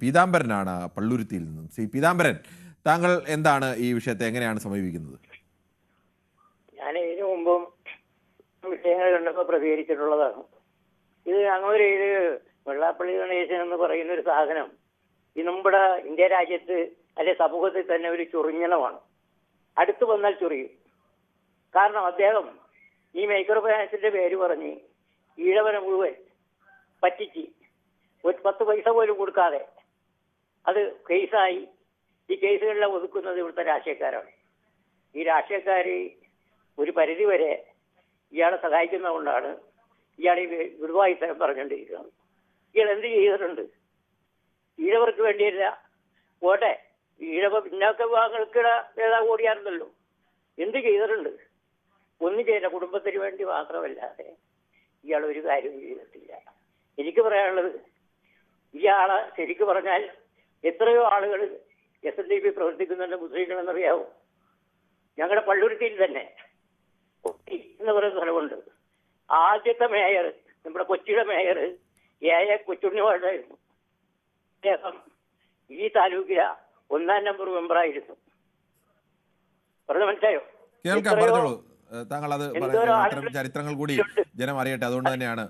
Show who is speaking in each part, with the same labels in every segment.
Speaker 1: പീതാംബരനാണ് പള്ളുരുത്തിയിൽ നിന്നും. ശ്രീ പീതാംബരൻ താങ്കൾ എന്താണ് ഈ വിഷയത്തെ എങ്ങനെയാണ് സമീപിക്കുന്നത്?
Speaker 2: ഞാൻ ഇതിനു മുമ്പും വിഷയങ്ങൾ കണ്ടപ്പോൾ പ്രതികരിച്ചിട്ടുള്ളതാണ്. ഇത് അങ്ങനെ ഇത് വെള്ളാപ്പള്ളി ഗണേശൻ എന്ന് പറയുന്ന ഒരു സാധനം ഈ നമ്മുടെ ഇന്ത്യ രാജ്യത്ത് അല്ലെ സമൂഹത്തിൽ തന്നെ ഒരു ചൊറിഞ്ഞനമാണ് അടുത്ത് വന്നാൽ ചൊറിയും. കാരണം അദ്ദേഹം ഈ മൈക്രോ ഫൈനാൻസിന്റെ പേര് പറഞ്ഞ് ഈഴവനെ മുഴുവൻ പറ്റിച്ച് ഒരു പത്ത് പൈസ പോലും കൊടുക്കാതെ അത് കേസായി. ഈ കേസുകളിലെ ഒതുക്കുന്നത് ഇവിടുത്തെ രാഷ്ട്രീയക്കാരാണ്. ഈ രാഷ്ട്രീയക്കാർ ഒരു പരിധി വരെ ഇയാളെ സഹായിക്കുന്നതുകൊണ്ടാണ് ഇയാളെ ഗുരുവായി തരം പറഞ്ഞുകൊണ്ടിരിക്കുന്നത്. ഇയാൾ എന്ത് ചെയ്തിട്ടുണ്ട്? ഈഴവർക്ക് വേണ്ടിയല്ല. പോട്ടെ. ഈഴവ പിന്നാക്ക വിഭാഗങ്ങൾക്കിട നേതാവ് ഓടിയാറുണ്ടല്ലോ എന്ത് ചെയ്തിട്ടുണ്ട്? ഒന്നും ചെയ്ത കുടുംബത്തിന് വേണ്ടി മാത്രമല്ലാതെ ഇയാൾ ഒരു കാര്യവും ചെയ്തിട്ടില്ല. എനിക്ക് പറയാനുള്ളത് ഇയാളെ ശരിക്കു പറഞ്ഞാൽ എത്രയോ ആളുകൾ എസ് എൻ ഡി പി പ്രവർത്തിക്കുന്നുണ്ട് മുസ്ലിങ്ങളെന്നറിയാവോ? ഞങ്ങളുടെ പള്ളുരുത്തിയിൽ തന്നെ. എന്ന് പറയുന്ന സ്ഥലമുണ്ട്. ആദ്യത്തെ മേയർ നമ്മുടെ കൊച്ചിയുടെ മേയർ എ എ കൊച്ചുണ്ണിവാളായിരുന്നു. അദ്ദേഹം ഈ താലൂക്കിലെ ഒന്നാം നമ്പർ മെമ്പറായിരുന്നു. പറഞ്ഞു മനസ്സിലായോ?
Speaker 1: കേൾക്കാം പറഞ്ഞോളൂ. താങ്കൾ അത് ചരിത്രങ്ങൾ കൂടി ജനം അറിയട്ടെ അതുകൊണ്ട് തന്നെയാണ്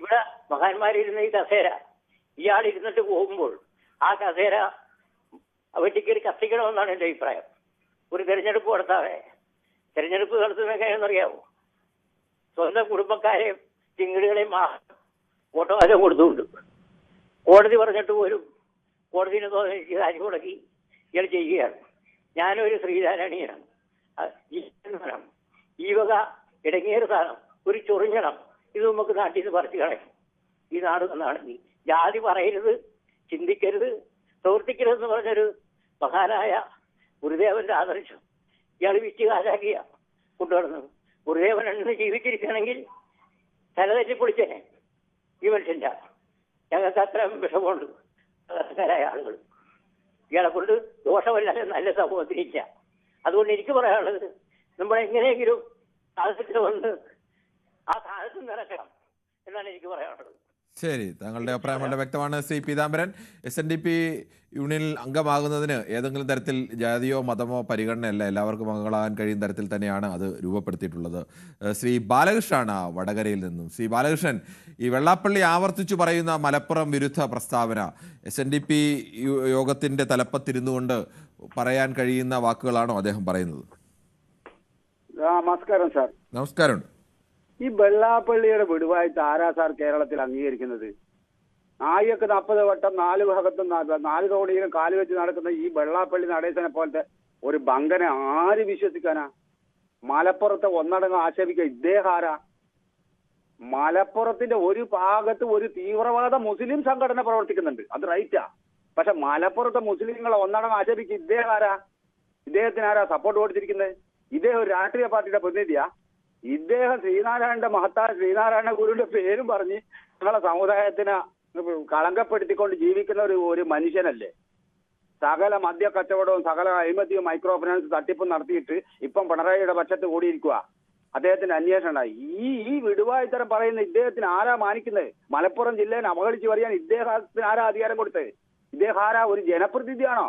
Speaker 2: ഇവിടെ മഹാന്മാരിരുന്ന ഈ കസേര ഇയാൾ ഇരുന്നിട്ട് പോകുമ്പോൾ ആ കസേര വെട്ടിക്കേറി കത്തിക്കണമെന്നാണ് എന്റെ അഭിപ്രായം. ഒരു തെരഞ്ഞെടുപ്പ് നടത്താതെ തെരഞ്ഞെടുപ്പ് നടത്തുന്ന കാര്യമെന്നറിയാവോ സ്വന്തം കുടുംബക്കാരെ ചിങ്കിടികളെയും വോട്ടവാദം കൊടുത്തുകൊണ്ട് കോടതി പറഞ്ഞിട്ട് പോലും കോടതിനെ തോന്നി കാര്യം മുടക്കി ഇയാൾ ചെയ്യുകയാണ്. ഞാനൊരു ശ്രീധാരണീയനാണ് ഈ വക ഇടങ്ങേറ് സ്ഥാനം ഒരു ചൊറിഞ്ഞണം ഇത് നമുക്ക് നാട്ടിൽ നിന്ന് പറിച്ചു കളയും. ഈ നാട് നന്നാണെങ്കിൽ ജാതി പറയരുത് ചിന്തിക്കരുത് പ്രവർത്തിക്കരുതെന്ന് പറഞ്ഞൊരു മഹാനായ ഗുരുദേവന്റെ ആദർശം ഇയാൾ വിറ്റ് കാലാക്കിയ കൊണ്ടുവരുന്നത്. ഗുരുദേവൻ എന്ന് ജീവിച്ചിരിക്കണമെങ്കിൽ തലതെറ്റി പൊളിച്ചേനെ ഈ മനുഷ്യന്റെ. ഞങ്ങൾക്ക് അത്ര വിഷമമുണ്ട്. സാധാരണക്കാരായ ആളുകൾ. ഇയാളെ കൊണ്ട് ദോഷമല്ലാതെ നല്ല സമൂഹത്തിനില്ല അതുകൊണ്ട് എനിക്ക് പറയാനുള്ളത് നമ്മൾ എങ്ങനെയെങ്കിലും സാഹചര്യത്തിൽ വന്ന് ആ സാഹചര്യം നിറക്കണം എന്നാണ് എനിക്ക് പറയാനുള്ളത്.
Speaker 1: ശരി. താങ്കളുടെ അഭിപ്രായം വളരെ വ്യക്തമാണ്. Shri Peethambaran S N D P യൂണിയനിൽ അംഗമാകുന്നതിന് ഏതെങ്കിലും തരത്തിൽ ജാതിയോ മതമോ പരിഗണനയല്ല. എല്ലാവർക്കും അംഗങ്ങളാകാൻ കഴിയുന്ന തരത്തിൽ തന്നെയാണ് അത് രൂപപ്പെടുത്തിയിട്ടുള്ളത്. ശ്രീ ബാലകൃഷ്ണനാണ് വടകരയിൽ നിന്നും. ശ്രീ ബാലകൃഷ്ണൻ ഈ വെള്ളാപ്പള്ളി ആവർത്തിച്ചു പറയുന്ന മലപ്പുറം വിരുദ്ധ പ്രസ്താവന എസ് എൻ ഡി പി യോഗത്തിന്റെ തലപ്പത്തിരുന്നുകൊണ്ട് പറയാൻ കഴിയുന്ന വാക്കുകളാണോ അദ്ദേഹം പറയുന്നത്?
Speaker 3: നമസ്കാരം സാർ.
Speaker 1: നമസ്കാരമുണ്ട്.
Speaker 3: ഈ വെള്ളാപ്പള്ളിയുടെ വിടുവായിട്ട് ആരാ സാർ കേരളത്തിൽ അംഗീകരിക്കുന്നത്. ആയൊക്കെ നാൽപ്പത് വട്ടം നാല് ഭാഗത്തും നാല് തോണിയിലും കാൽ വെച്ച് നടക്കുന്ന ഈ വെള്ളാപ്പള്ളി നടേശനെ പോലത്തെ ഒരു ബങ്കനെ ആര് വിശ്വസിക്കാനാ? മലപ്പുറത്തെ ഒന്നടങ്ങ് ആക്ഷേപിക്കുക ഇദ്ദേഹം ആരാ? മലപ്പുറത്തിന്റെ ഒരു ഭാഗത്ത് ഒരു തീവ്രവാദ മുസ്ലിം സംഘടന പ്രവർത്തിക്കുന്നുണ്ട്. അത് റൈറ്റാ. പക്ഷെ മലപ്പുറത്തെ മുസ്ലിങ്ങളെ ഒന്നടങ്ങ് ആക്ഷേപിക്കുക ഇദ്ദേഹം ആരാ? ഇദ്ദേഹത്തിന് ആരാ സപ്പോർട്ട് കൊടുത്തിരിക്കുന്നത്? ഇദ്ദേഹം ഒരു രാഷ്ട്രീയ പാർട്ടിയുടെ പ്രതിനിധിയാ. ഇദ്ദേഹം ശ്രീനാരായണന്റെ മഹത്തായ ശ്രീനാരായണ ഗുരുവിന്റെ പേരും പറഞ്ഞ് ഞങ്ങളെ സമുദായത്തിന് കളങ്കപ്പെടുത്തിക്കൊണ്ട് ജീവിക്കുന്ന ഒരു ഒരു മനുഷ്യനല്ലേ. സകല മദ്യ കച്ചവടവും സകല അഴിമതിയും മൈക്രോ ഫിനാൻസ് തട്ടിപ്പും നടത്തിയിട്ട് ഇപ്പം പിണറായിയുടെ പക്ഷത്ത് കൂടിയിരിക്കുക അദ്ദേഹത്തിന്റെ അന്വേഷണം. ഈ ഈ വിടുവായുത്തരം പറയുന്ന ഇദ്ദേഹത്തിന് ആരാ മാനിക്കുന്നത്? മലപ്പുറം ജില്ലയെ അവഗണിച്ച് പറയാൻ ഇദ്ദേഹത്തിന് ആരാ അധികാരം കൊടുത്തത്? ഇദ്ദേഹം ആരാ? ഒരു ജനപ്രതിനിധിയാണോ?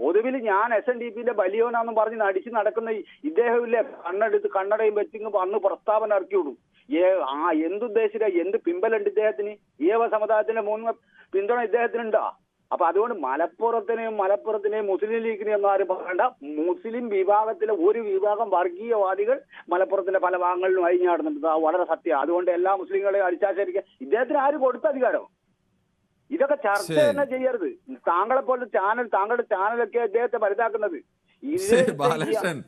Speaker 3: പൊതുവിൽ ഞാൻ എസ് എൻ ഡി പിന്റെ ബലിയോനാന്നും പറഞ്ഞ് നടിച്ച് നടക്കുന്ന ഇദ്ദേഹമില്ലേ? കണ്ണെടുത്ത് കണ്ണടയും വെച്ചിങ് അന്ന് പ്രസ്താവന ഇറക്കിവിടും ഏ ആ എന്തുദ്ദേശിച്ച? എന്ത് പിമ്പലുണ്ട് ഇദ്ദേഹത്തിന്? ഏവ സമുദായത്തിന്റെ മൂന്ന് പിന്തുണ ഇദ്ദേഹത്തിനുണ്ടോ? അപ്പൊ അതുകൊണ്ട് മലപ്പുറത്തിനെയും മലപ്പുറത്തിനെയും മുസ്ലിം ലീഗിനെയും ഒന്നും ആരും പറയണ്ട. മുസ്ലിം വിഭാഗത്തിലെ ഒരു വിഭാഗം വർഗീയവാദികൾ മലപ്പുറത്തിന്റെ പല ഭാഗങ്ങളിലും അഴിഞ്ഞാടുന്നുണ്ട്. വളരെ സത്യം. അതുകൊണ്ട് എല്ലാ മുസ്ലിങ്ങളെയും അടിച്ചാശരിക്കുക ഇദ്ദേഹത്തിന് ആര് കൊടുത്ത അധികാരം? ഇതൊക്കെ ചർച്ച. തന്നെ ചെയ്യരുത്. താങ്കളെ പോലെ ചാനൽ താങ്കളുടെ ചാനലൊക്കെ അദ്ദേഹത്തെ വലുതാക്കുന്നത്.
Speaker 1: ബാലകൃഷ്ണൻ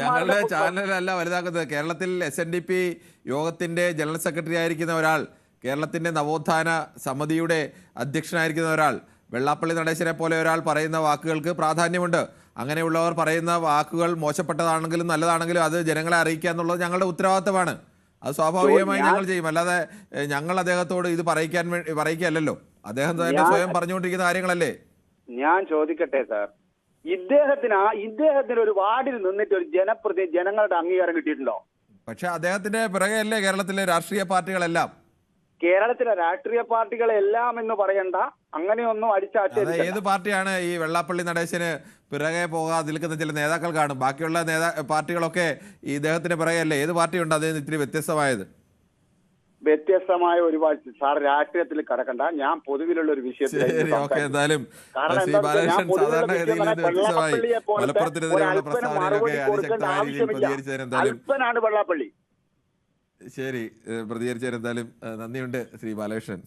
Speaker 1: ഞങ്ങളുടെ ചാനലല്ല വലുതാക്കുന്നത്. കേരളത്തിൽ എസ് എൻ ഡി പി യോഗത്തിന്റെ ജനറൽ സെക്രട്ടറി ആയിരിക്കുന്ന ഒരാൾ കേരളത്തിന്റെ നവോത്ഥാന സമിതിയുടെ അധ്യക്ഷനായിരിക്കുന്ന ഒരാൾ വെള്ളാപ്പള്ളി നടേശനെ പോലെ ഒരാൾ പറയുന്ന വാക്കുകൾക്ക് പ്രാധാന്യമുണ്ട്. അങ്ങനെയുള്ളവർ പറയുന്ന വാക്കുകൾ മോശപ്പെട്ടതാണെങ്കിലും നല്ലതാണെങ്കിലും അത് ജനങ്ങളെ അറിയിക്കുക എന്നുള്ളത് ഞങ്ങളുടെ ഉത്തരവാദിത്തമാണ്. അത് സ്വാഭാവികമായി ഞങ്ങൾ ചെയ്യും. അല്ലാതെ ഞങ്ങൾ അദ്ദേഹത്തോട് ഇത് പറയിക്കാൻ വേണ്ടി അദ്ദേഹം തന്നെ സ്വയം പറഞ്ഞുകൊണ്ടിരിക്കുന്ന കാര്യങ്ങളല്ലേ?
Speaker 3: ഞാൻ ചോദിക്കട്ടെ സാർ ഇദ്ദേഹത്തിന് ഇദ്ദേഹത്തിന് ഒരു വാർഡിൽ നിന്നിട്ട് ഒരു ജനപ്രതി ജനങ്ങളുടെ അംഗീകാരം കിട്ടിയിട്ടുണ്ടോ?
Speaker 1: പക്ഷെ അദ്ദേഹത്തിന്റെ പിറകെയല്ലേ കേരളത്തിലെ രാഷ്ട്രീയ പാർട്ടികളെല്ലാം?
Speaker 3: കേരളത്തിലെ രാഷ്ട്രീയ പാർട്ടികളെല്ലാം എന്ന് പറയണ്ട. അങ്ങനെയൊന്നും അടിച്ചാച്ച
Speaker 1: ഏത് പാർട്ടിയാണ് ഈ വെള്ളാപ്പള്ളി നടേശന് പിറകെ പോകാതെ നിൽക്കുന്ന ചില നേതാക്കൾ കാണും? ബാക്കിയുള്ള നേതാ പാർട്ടികളൊക്കെ ഈ ഇദ്ദേഹത്തിന് പിറകെയല്ലേ? ഏത് പാർട്ടിയുണ്ട് അതിന് ഇത്തിരി വ്യത്യസ്തമായത്?
Speaker 3: വ്യത്യസ്തമായ ഒരു വാഴ്ച സാർ രാഷ്ട്രീയത്തിൽ കടക്കണ്ട. ഞാൻ പൊതുവിലുള്ള ഒരു വിഷയത്തിൽ അല്പനാണ് വെള്ളാപ്പള്ളി.
Speaker 1: ശരി എന്തായാലും നന്ദിയുണ്ട് ശ്രീ ബാലകൃഷ്ണൻ.